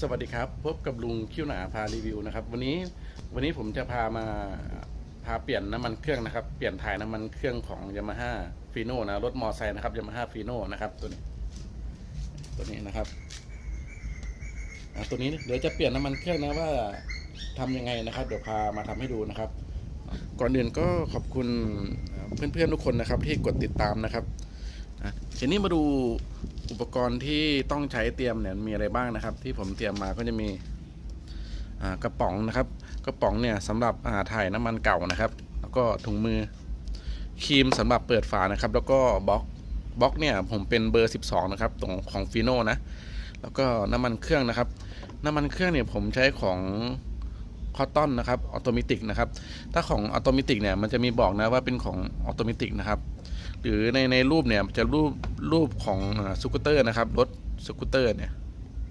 สวัสดีครับ พบกับลุงคิ้วหนาพารีวิวนะครับ วันนี้วันนี้ผมจะพามาพาเปลี่ยนน้ำมันเครื่องนะครับ เปลี่ยนถ่ายน้ำมันเครื่องของยามาฮ่าฟีโน่นะรถมอไซค์นะครับยามาฮ่าฟีโน่นะครับตัวนี้ ตัวนี้นะครับตัวนี้เดี๋ยวจะเปลี่ยนน้ำมันเครื่องนะว่าทำยังไงนะครับ เดี๋ยวพามาทำให้ดูนะครับ ก่อนอื่นก็ขอบคุณเพื่อนๆทุกคนนะครับ ที่กดติดตามนะครับทีนี้มาดู อุปกรณ์ที่ต้องใช้เตรียมเนี่ยมีอะไรบ้างนะครับ ที่ผมเตรียมมาก็จะมีกระป๋องนะครับ กระป๋องเนี่ยสำหรับาถ่ายน้ำมันเก่านะครับ แล้วก็ถุงมือครีมสำหรับเปิดฝานะครับ แล้วก็บล็อกบล็อกเนี่ยผมเป็นเบอร์ 12 นะครับตรงของฟีโน่นะแล้วก็น้ำมันเครื่องนะครับ น้ำมันเครื่องเนี่ยผมใช้ของคอตตอนนะครับออโตเมติกนะครับ ถ้าของออโตเมติกเนี่ยมันจะมีบอกนะว่าเป็นของออโตเมติกนะครับ หรือในในรูปเนี่ยจะรูป รูปของสกูตเตอร์นะครับรถสกูตเตอร์เนี่ย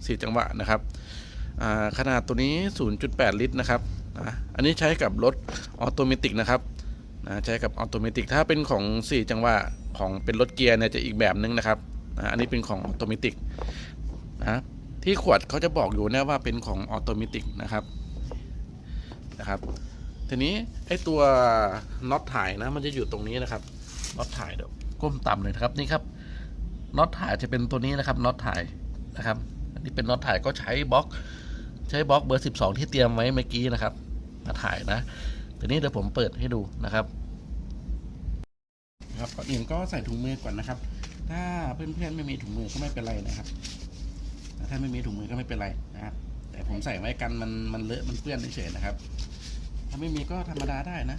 สี่จังหวะนะครับขนาดตัวนี้ 0.8 ลิตรนะครับอะอันนี้ใช้กับรถออโตเมติกนะครับนะใช้กับออโตเมติกถ้าเป็นของ 4 จังหวะของเป็นรถเกียร์เนี่ยจะอีกแบบนึงนะครับอะอันนี้เป็นของออโตเมติกนะที่ขวดเขาจะบอกอยู่นะว่าเป็นของออโตเมติกนะครับนะครับทีนี้ไอตัวน็อตถ่ายนะมันจะอยู่ตรงนี้นะครับน็อตถ่ายเดี๋ยวก้มต่ำเลยนะครับนี่ครับ น็อตถ่ายจะเป็นตัวนี้นะครับน็อตถ่ายนะครับ อันนี้เป็นน็อตถ่ายก็ใช้บล็อก ใช้บล็อกเบอร์ 12 ที่เตรียมไว้เมื่อกี้นะครับ มาถ่ายนะทีนี้เดี๋ยวผมเปิดให้ดูนะครับครับก่อนอื่นก็ใส่ถุงมือก่อนนะครับ ถ้าเพื่อนๆไม่มีถุงมือก็ไม่เป็นไรนะครับ ถ้าไม่มีถุงมือก็ไม่เป็นไรนะครับ แต่ผมใส่ไว้กันมันมันเลอะมันเปื้อนเฉยๆนะครับ ถ้าไม่มีก็ธรรมดาได้นะ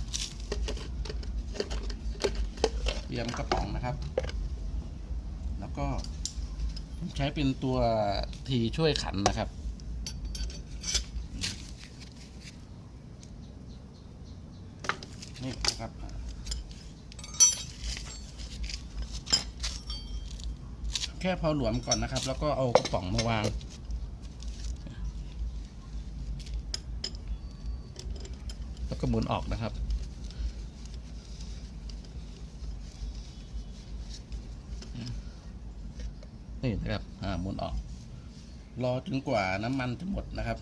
เตรียมกระป๋องนะครับ แล้วก็ใช้เป็นตัวทีช่วยขันนะครับ นี่นะครับแค่พอหลวมก่อนนะครับ แล้วก็เอากระป๋องมาวาง แล้วก็หมุนออกนะครับ นี่นะครับอ่าหมุนออก รอจนกว่าน้ำมันจะหมดนะครับ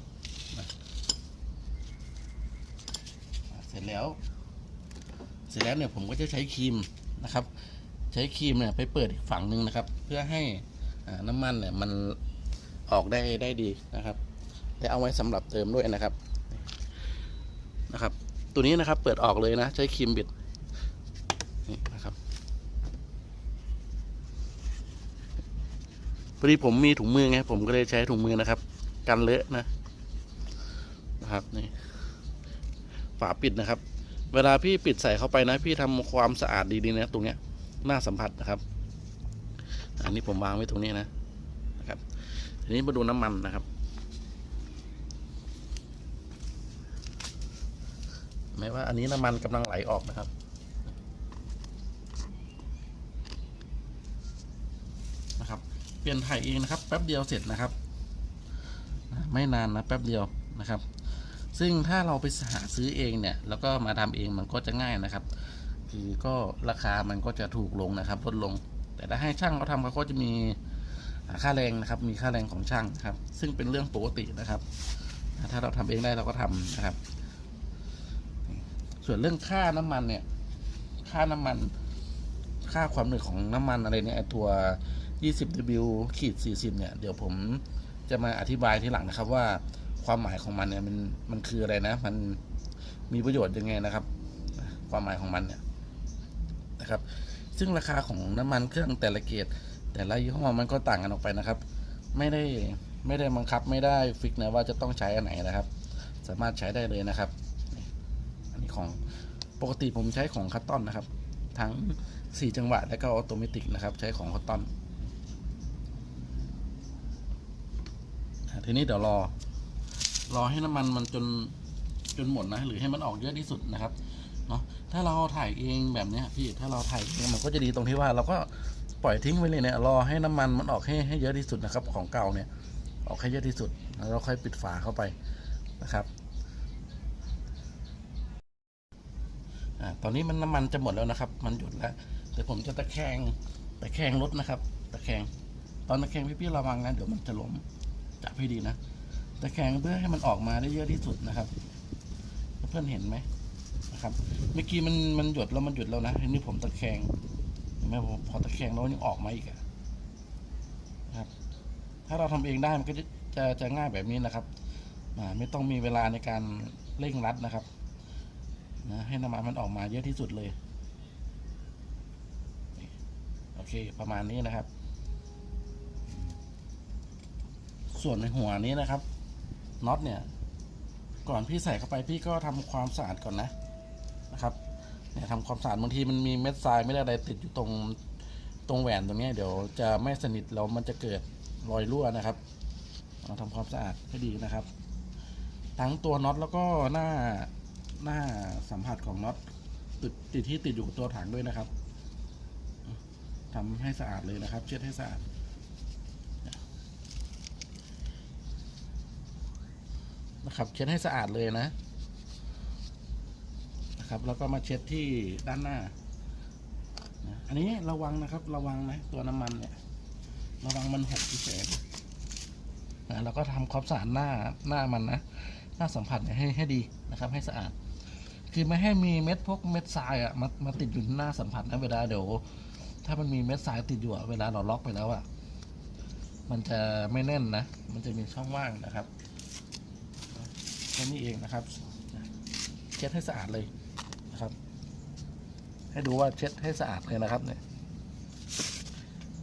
เสร็จแล้ว เสร็จแล้วเนี่ยผมก็จะใช้ครีมนะครับ ใช้ครีมเนี่ยไปเปิดอีกฝั่งหนึ่งนะครับ เพื่อให้น้ำมันเนี่ยมันออกได้ได้ดีนะครับและเอาไว้สำหรับเติมด้วยนะครับนะครับ ตัวนี้นะครับเปิดออกเลยนะ ใช้ครีมบิดนี่นะครับ พอดีผมมีถุงมือไง ผมก็เลยใช้ถุงมือนะครับ กันเลอะนะนะครับนี่ฝาปิดนะครับ เวลาพี่ปิดใส่เข้าไปนะ พี่ทำความสะอาดดีๆนะตรงเนี้ยหน้าสัมผัสนะครับ อันนี้ผมวางไว้ตรงนี้นะนะครับ ทีนี้มาดูน้ำมันนะครับหมายว่าอันนี้น้ำมันกำลังไหลออกนะครับ นะครับ เปลี่ยนถ่ายเองนะครับแป๊บเดียวเสร็จนะครับไม่นานนะแป๊บเดียวนะครับ ซึ่งถ้าเราไปหาซื้อเองเนี่ย แล้วก็มาทำเองมันก็จะง่ายนะครับ คือก็ราคามันก็จะถูกลงนะครับลดลง แต่ถ้าให้ช่างเขาทำเขาก็จะมีค่าแรงนะครับ มีค่าแรงของช่างนะครับ ซึ่งเป็นเรื่องปกตินะครับ ถ้าเราทำเองได้เราก็ทำนะครับ ส่วนเรื่องค่าน้ำมันเนี่ย ค่าน้ำมัน ค่าความหนื่อยของน้ำมันอะไรเนี่ยตัว 20W ขีด40 เนี่ย เดี๋ยวผมจะมาอธิบายทีหลังนะครับว่าความหมายของมันเนี่ยมันมันคืออะไรนะ มันมีประโยชน์ยังไงนะครับ ความหมายของมันเนี่ยนะครับ ซึ่งราคาของน้ำมันเครื่องแต่ละเกรดแต่ละยี่ห้อมันก็ต่างกันออกไปนะครับ ไม่ได้ไม่ได้บังคับไม่ได้ฟิกนะว่าจะต้องใช้อันไหนนะครับ สามารถใช้ได้เลยนะครับ อันนี้ของปกติผมใช้ของคัตตอนนะครับ ทั้ง 4 จังหวะและก็ออโตเมติกนะครับ ใช้ของคัตตอนอะ ทีนี้เดี๋ยวรอ รอให้น้ำมันมันจนจนหมดนะ หรือให้มันออกเยอะที่สุดนะครับเนาะถ้าเราถ่ายเองแบบเนี้ยพี่ถ้าเราถ่ายเองมันก็จะดีตรงที่ว่า เราก็ปล่อยทิ้งไว้เลยเนี่ยรอให้น้ำมันมันออกให้ให้เยอะที่สุดนะครับ ของเก่าเนี่ย ออกให้เยอะที่สุดแล้วเราค่อยปิดฝาเข้าไปนะครับอ่าตอนนี้มันน้ำมันจะหมดแล้วนะครับ มันหยุดแล้วเดี๋ยวผมจะตะแคงตะแคงรถนะครับ ตะแคงตอนตะแคงพี่ๆระวังนะเดี๋ยวมันจะล้ม จับให้ดีนะตะแคงเพื่อให้มันออกมาได้เยอะที่สุดนะครับ เพื่อนเห็นไหมนะครับ เมื่อกี้มันมันหยดแล้วมันหยุดแล้วนะทีนี้ผมตะแคงเห็นไหมผมพอตะแคงแล้วยังออกมาอีกอะนะครับ ถ้าเราทำเองได้มันก็จะจะจะง่ายแบบนี้นะครับไม่ต้องมีเวลาในการเร่งรัดนะครับนะให้น้ำมันมันออกมาเยอะที่สุดเลย โอเค ประมาณนี้นะครับ ส่วนในหัวนี้นะครับน็อตเนี่ยก่อนพี่ใส่เข้าไปพี่ก็ทำความสะอาดก่อนนะนะครับเนี่ยทำความสะอาดบางทีมันมีเม็ดทรายไม่ได้อะไรติดอยู่ตรงตรงแหวนตรงนี้เดี๋ยวจะไม่สนิทแล้วมันจะเกิดรอยรั่วนะครับเราทำความสะอาดให้ดีนะครับ ทั้งตัวน็อตแล้วก็หน้าหน้าสัมผัสของน็อตติดติดที่ติดอยู่กับตัวถังด้วยนะครับทำให้สะอาดเลยนะครับ เช็ดให้สะอาด นะครับ เช็ดให้สะอาดเลยนะนะครับ แล้วก็มาเช็ดที่ด้านหน้า อันนี้ระวังนะครับ ระวังนะตัวน้ำมันเนี่ย ระวังมันหกเฉยๆนะแล้วก็ทำความสะอาดหน้าหน้ามันนะหน้าสัมผัสเนี่ยให้ให้ดีนะครับ ให้สะอาด คือไม่ให้มีเม็ดพวกเม็ดทรายอะมามาติดอยู่ที่หน้าสัมผัสนะเวลาเดี๋ยว ถ้ามันมีเม็ดทรายติดอยู่เวลาเราล็อกไปแล้วอะมันจะไม่แน่นนะ มันจะมีช่องว่างนะครับ แค่นี้เองนะครับเช็ดให้สะอาดเลยนะครับ ให้ดูว่าเช็ดให้สะอาดเลยนะครับเนี่ย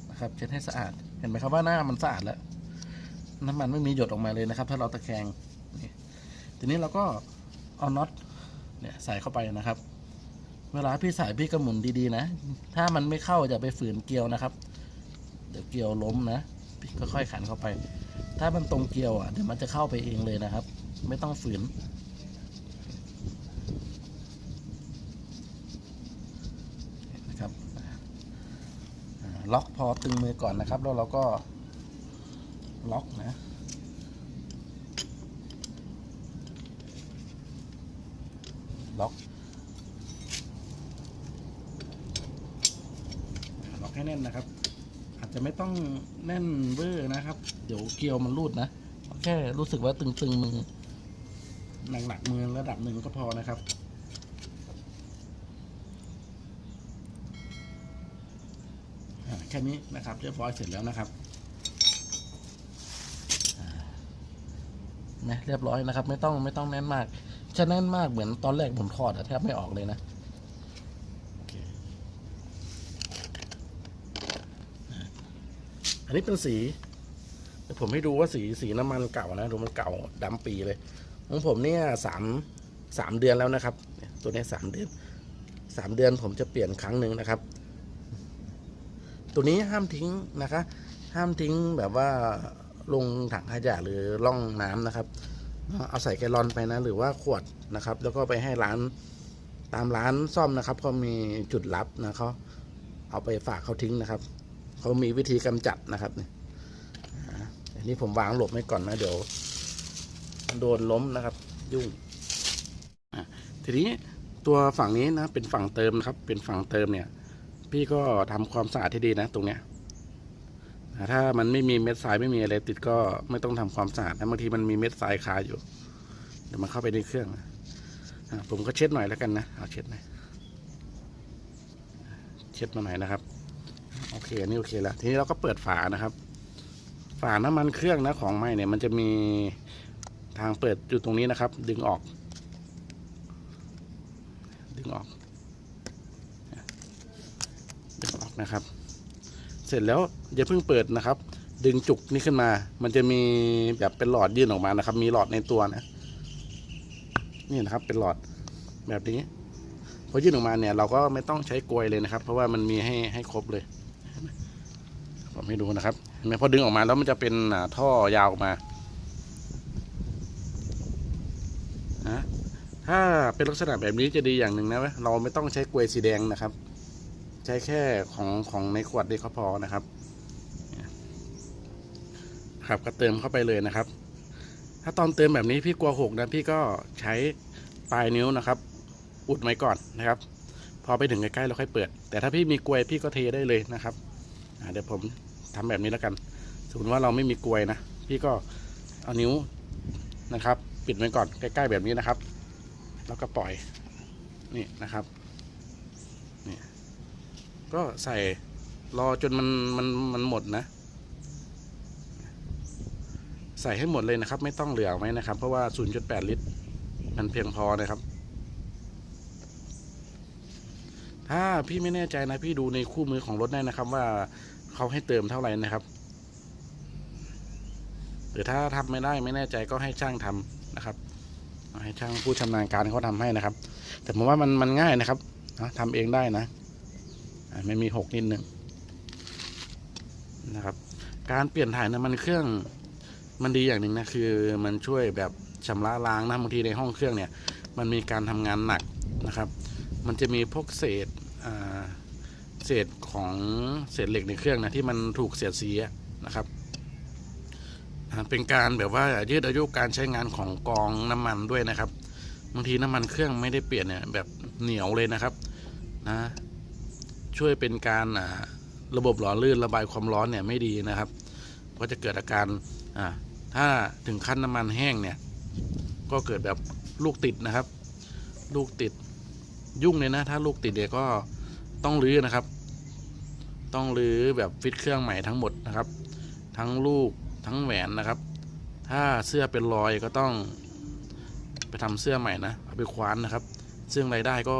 นะครับ เช็ดให้สะอาดเห็นไหมครับว่าหน้ามันสะอาดแล้วน้ำมันไม่มีหยดออกมาเลยนะครับ ถ้าเราตะแคงนี่ทีนี้เราก็เอาน็อตเนี่ยใส่เข้าไปนะครับ เวลาพี่ใส่พี่ก็หมุนดีๆนะ ถ้ามันไม่เข้าจะไปฝืนเกลียวนะครับ เดี๋ยวเกลียวล้มนะพี่ก็ค่อยขันเข้าไป ถ้ามันตรงเกลียวอะเดี๋ยวมันจะเข้าไปเองเลยนะครับ ไม่ต้องฝืน นะครับ ล็อกพอตึงมือก่อนนะครับ แล้วเราก็ล็อกนะล็อกล็อกให้แน่นนะครับ อาจจะไม่ต้องแน่นเวอร์นะครับ เดี๋ยวเกลียวมันรูดนะ แค่รู้สึกว่าตึงๆมือ หนักๆมือระดับหนึ่งก็พอนะครับแค่นี้นะครับเรียบร้อยเสร็จแล้วนะครับนะเรียบร้อยนะครับ ไม่ต้องไม่ต้องแน่นมากจะแน่นมากเหมือนตอนแรกผมถอดอะแทบไม่ออกเลยนะอันนี้เป็นสีผมให้ดูว่าสีสีน้ำมันเก่านะดูมันเก่าดำปีเลย ของผมเนี่ยสามสามเดือนแล้วนะครับ ตัวนี้สามเดือนสามเดือนผมจะเปลี่ยนครั้งหนึ่งนะครับ ตัวนี้ห้ามทิ้งนะคะ ห้ามทิ้งแบบว่าลงถังขยะหรือล่องน้ำนะครับ เอาใส่แกลลอนไปนะ หรือว่าขวดนะครับ แล้วก็ไปให้ร้านตามร้านซ่อมนะครับเขามีจุดรับนะเขาเอาไปฝากเขาทิ้งนะครับเขามีวิธีกำจัดนะครับเนี่ยอันนี้ผมวางหลบไว้ก่อนนะเดี๋ยว โดนล้มนะครับ ยุ่งทีนี้ตัวฝั่งนี้นะเป็นฝั่งเติมนะครับ เป็นฝั่งเติมเนี่ย พี่ก็ทำความสะอาดที่ดีนะตรงเนี้ยถ้ามันไม่มีเม็ดทรายไม่มีอะไรติดก็ไม่ต้องทำความสะอาดนะบางทีมันมีเม็ดทรายคาอยู่ เดี๋ยวมันเข้าไปในเครื่องผมก็เช็ดหน่อยแล้วกันนะเอาเช็ดหน่อยเช็ดมาหน่อยนะครับ โอเคอันนี่โอเคแล้วทีนี้เราก็เปิดฝานะครับ ฝาน้ำมันเครื่องนะของใหม่เนี่ยมันจะมี ทางเปิดอยู่ตรงนี้นะครับ ดึงออก ดึงออกดึงออกนะครับ เสร็จแล้วอย่าเพิ่งเปิดนะครับ ดึงจุกนี่ขึ้นมา มันจะมีแบบเป็นหลอดยื่นออกมานะครับ มีหลอดในตัวนะนี่นะครับเป็นหลอดแบบนี้พอยื่นออกมาเนี่ยเราก็ไม่ต้องใช้กลวยเลยนะครับ เพราะว่ามันมีให้ให้ครบเลยผมให้ดูนะครับเห็นไหมพอดึงออกมาแล้วมันจะเป็นท่อยาวออกมานะ ถ้าเป็นลักษณะแบบนี้จะดีอย่างหนึ่งนะเว้เราไม่ต้องใช้กลวยสีแดงนะครับ ใช้แค่ของของในขวดนี่ก็พอนะครับ ครับก็เติมเข้าไปเลยนะครับ ถ้าตอนเติมแบบนี้พี่กลัวหกนะพี่ก็ใช้ปลายนิ้วนะครับ อุดไว้ก่อนนะครับ พอไปถึงใกล้ๆเราค่อยเปิด แต่ถ้าพี่มีกลวยพี่ก็เทได้เลยนะครับเดี๋ยวผมทำแบบนี้แล้วกันสมมติว่าเราไม่มีกลวยนะพี่ก็เอานิ้วนะครับ ปิดไว้ก่อนใกล้ ๆ แบบนี้นะครับ แล้วก็ปล่อยนี่นะครับนี่ก็ใส่รอจนมันมันมันหมดนะ ใส่ให้หมดเลยนะครับ ไม่ต้องเหลือไว้นะครับ เพราะว่า 0.8 ลิตร มันเพียงพอนะครับ ถ้าพี่ไม่แน่ใจนะ พี่ดูในคู่มือของรถได้นะครับ ว่าเขาให้เติมเท่าไหร่นะครับ หรือถ้าทำไม่ได้ไม่แน่ใจก็ให้ช่างทำนะครับ ให้ช่างผู้ชำนาญการเขาทำให้นะครับ แต่ผมว่ามันมันง่ายนะครับนะทำเองได้นะอะไม่มีหกนิดหนึ่งนะครับ การเปลี่ยนถ่ายน้ำมันเครื่องมันดีอย่างหนึ่งนะคือมันช่วยแบบชำระล้างนะบางทีในห้องเครื่องเนี่ย มันมีการทำงานหนักนะครับ มันจะมีพวกเศษเศษของเศษเหล็กในเครื่องนะที่มันถูกเสียดสีนะครับ เป็นการแบบว่ายืดอายุการใช้งานของกองน้ำมันด้วยนะครับบางทีน้ำมันเครื่องไม่ได้เปลี่ยนเนี่ยแบบเหนียวเลยนะครับนะช่วยเป็นการอ่าระบบหล่อลื่นระบายความร้อนเนี่ยไม่ดีนะครับก็จะเกิดอาการอ่าถ้าถึงขั้นน้ำมันแห้งเนี่ยก็เกิดแบบลูกติดนะครับ ลูกติดยุ่งเลยนะ ถ้าลูกติดเนี่ยก็ต้องรื้อนะครับ ต้องรื้อแบบฟิตเครื่องใหม่ทั้งหมดนะครับ ทั้งลูก ทั้งแหวนนะครับ ถ้าเสื้อเป็นรอยก็ต้องไปทำเสื้อใหม่นะเอาไปคว้านนะครับ ซึ่งรายได้ก็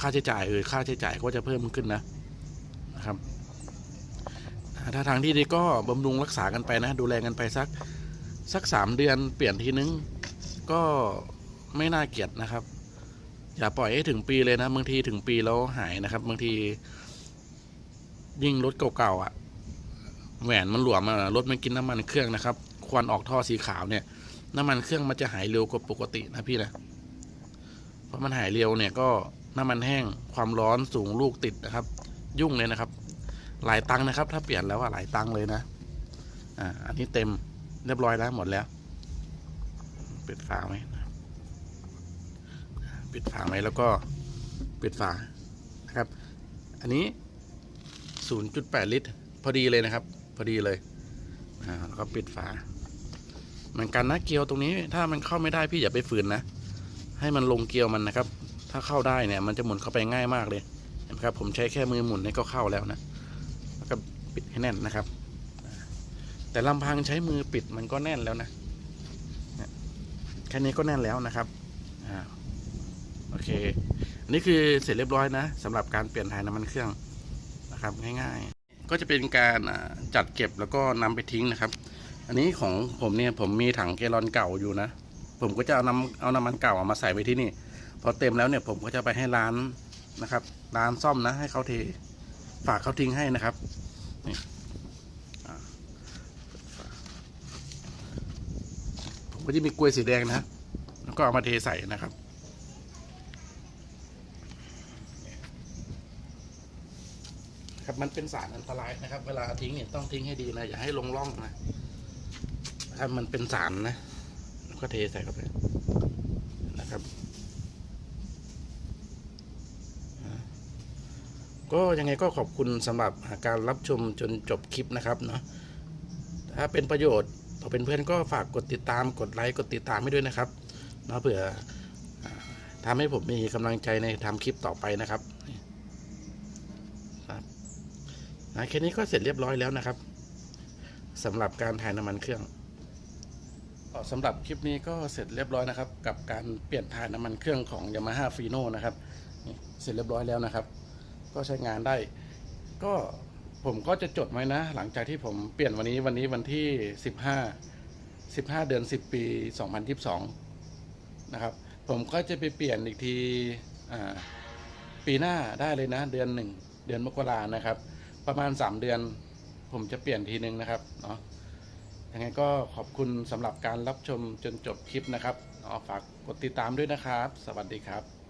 ค่าใช้จ่ายเออค่าใช้จ่ายก็จะเพิ่มขึ้นนะนะครับถ้าทางที่ดีก็บำรุงรักษากันไปนะ ดูแลกันไปสักสักสามเดือนเปลี่ยนทีนึงก็ไม่น่าเกลียดนะครับ อย่าปล่อยให้ถึงปีเลยนะบางทีถึงปีแล้วหายนะครับบางทียิ่งรถเก่าๆอะ แหวนมันหลวมอะรถมันกินน้ำมันเครื่องนะครับ ควันออกท่อสีขาวเนี่ย น้ำมันเครื่องมันจะหายเร็วกว่าปกตินะพี่นะเพราะมันหายเร็วเนี่ยก็น้ำมันแห้งความร้อนสูงลูกติดนะครับ ยุ่งเลยนะครับ หลายตังค์นะครับ ถ้าเปลี่ยนแล้วอะหลายตังค์เลยนะ อ่า อันนี้เต็มเรียบร้อยแล้วหมดแล้ว ปิดฝาไว้นะครับปิดฝาไว้แล้วก็ปิดฝานะครับ อันนี้ 0.8 ลิตร พอดีเลยนะครับ อดีเลยอ่าแล้วก็ปิดฝาเหมือนกันนะเกลียวตรงนี้ ถ้ามันเข้าไม่ได้พี่อย่าไปฝืนนะให้มันลงเกลียวมันนะครับ ถ้าเข้าได้เนี่ยมันจะหมุนเข้าไปง่ายมากเลยเห็นไหมครับ ผมใช้แค่มือหมุนนี่ก็เข้าแล้วนะแล้วก็ปิดให้แน่นนะครับ แต่ลำพังใช้มือปิดมันก็แน่นแล้วนะแค่นี้ก็แน่นแล้วนะครับอ่าโอเค อันนี้คือเสร็จเรียบร้อยนะสำหรับการเปลี่ยนถ่ายน้ำมันเครื่องนะครับง่ายๆ ก็จะเป็นการจัดเก็บแล้วก็นำไปทิ้งนะครับ อันนี้ของผมเนี่ยผมมีถังแกลอนเก่าอยู่นะ ผมก็จะเอาน้ำเอาน้ำมันเก่าเอามาใส่ไว้ที่นี่ พอเต็มแล้วเนี่ยผมก็จะไปให้ร้านนะครับ ร้านซ่อมนะให้เขาเทฝากเขาทิ้งให้นะครับนี่ผมก็จะมีกลวยสีแดงนะ แล้วก็เอามาเทใส่นะครับ ครับ มันเป็นสารอันตรายนะครับ เวลาทิ้งเนี่ยต้องทิ้งให้ดีนะอย่าให้ลงร่องนะถ้ามันเป็นสารนะแล้วก็เทใส่เข้าไปนะครับ ก็ยังไงก็ขอบคุณสำหรับการรับชมจนจบคลิปนะครับเนาะถ้าเป็นประโยชน์ต่อเป็นเพื่อนก็ฝากกดติดตามกดไลค์กดติดตามให้ด้วยนะครับเนาะเผื่อทำให้ผมมีกำลังใจในทำคลิปต่อไปนะครับ นะแค่นี้ก็เสร็จเรียบร้อยแล้วนะครับสำหรับการถ่ายน้ำมันเครื่องสำหรับคลิปนี้ก็เสร็จเรียบร้อยนะครับ กับการเปลี่ยนถ่ายน้ำมันเครื่องของ Yamaha f i n o นะครับเสร็จเรียบร้อยแล้วนะครับ ก็ใช้งานได้ ก็ผมก็จะจดไว้นะ หลังจากที่ผมเปลี่ยนวันนี้วันนี้วันที่ 15 15 เดือน 10 ปี 2022 นะครับ ผมก็จะไปเปลี่ยนอีกทีปีหน้าได้เลยนะ เดือนหนึ่งเดือนมกรานะครับ ประมาณ 3 เดือน ผมจะเปลี่ยนทีนึงนะครับเนาะยังไงก็ขอบคุณสำหรับการรับชมจนจบคลิปนะครับเนาะฝากกดติดตามด้วยนะครับ สวัสดีครับ